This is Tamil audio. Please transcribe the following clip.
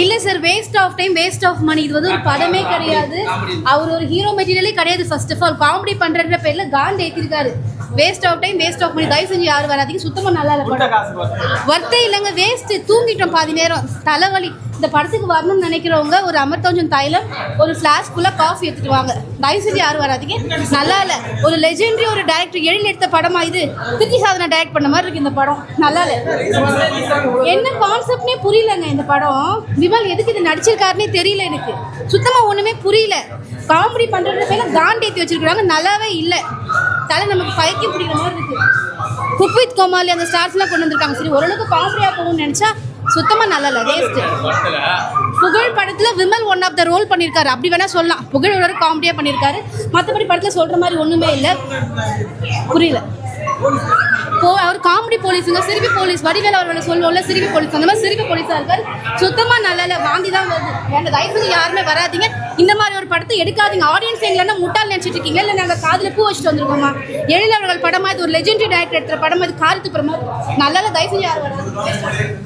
இல்ல sir waste of time waste of money இது வந்து ஒரு படமே கிடையாது. அவர் ஒரு ஹீரோ மெட்டீரியலே கிடையாது ஃபர்ஸ்ட் ஆஃப் ஆல் காமெடி பண்றன்ற பேர்ல காண்ட் ஏத்திருக்காரு. Waste of time waste of money தயவு செஞ்சு யாரும் வராதீங்க. சுத்தமா நல்லா இல்ல ஒர்த்தே இல்லைங்க வேஸ்ட் தூங்கிட்டோம் பாதி நேரம். தலைவலி. இந்த படத்துக்கு வரணும்னு நினைக்கிறவங்க ஒரு அமிர்தஞ்சன் தைலம் ஒரு ஃப்ளாஸ்க் ஃபுல்லாக காஃபி எடுத்துட்டு வாங்க. தயவு செஞ்சு யாரும் வராதிங்க. நல்லா இல்லை. ஒரு லெஜெண்டரி ஒரு டேரக்டர் எழில் எடுத்த படமா இது? திருச்சி சாதனை டைரக்ட் பண்ண மாதிரி இருக்கு இந்த படம். நல்லா இல்லை. என்ன கான்செப்ட்னே புரியலங்க இந்த படம். விமல் எதுக்கு இது நடிச்சிருக்காருன்னே தெரியல எனக்கு. சுத்தமா ஒண்ணுமே புரியல. காமெடி பண்றது பேர்ல காண்ட் ஏத்தி வச்சிருக்காங்க நல்லாவே இல்லை. தலை நமக்கு பைக்கியம் பிடிக்கிற மாதிரி இருக்கு. குக் வித் கோமாளி அந்த ஸ்டார்ஸ்லாம் கொண்டு வந்திருக்காங்க. சரி ஓரளவுக்கு காமெடியாக போகணும்னு நினச்சா சுத்தமா நல்லா இல்லை வேஸ்ட் புகழ் படத்துல Vimal one of the role பண்ணியிருக்காரு அப்படி வேணா சொல்லலாம். புகழ் ஒரு காமெடியா பண்ணியிருக்காரு மற்றபடி படத்துல சொல்ற மாதிரி ஒண்ணுமே இல்லை. புரியல. போ அவர் காமெடி போலீஸுங்க சிரிப்பி போலீஸ் வடிவேல் அவர்களை சொல்லுவோம்ல சிரிப்பி போலீஸ் அந்த மாதிரி சிரிப்பி போலீஸா இருக்காரு. சுத்தமா நல்லா இல்லை வாந்தி தான் வருது. வேண்டாம் தயவு செஞ்சு யாருமே வராதீங்க. இந்த மாதிரி ஒரு படத்தை எடுக்காதீங்க. ஆடியன்ஸ் எங்களா முட்டாள் நினைச்சிட்டு இருக்கீங்க. இல்லை நாங்கள் காதுல பூ வச்சுட்டு வந்திருக்கோமா? எழில் அவர்கள் படமா இது ஒரு லெஜெண்டரி டேரக்டர் எடுத்த படமா இது காரத்துப்புறமா நல்லா இல்லை தயவு செஞ்சு யாரும் வராது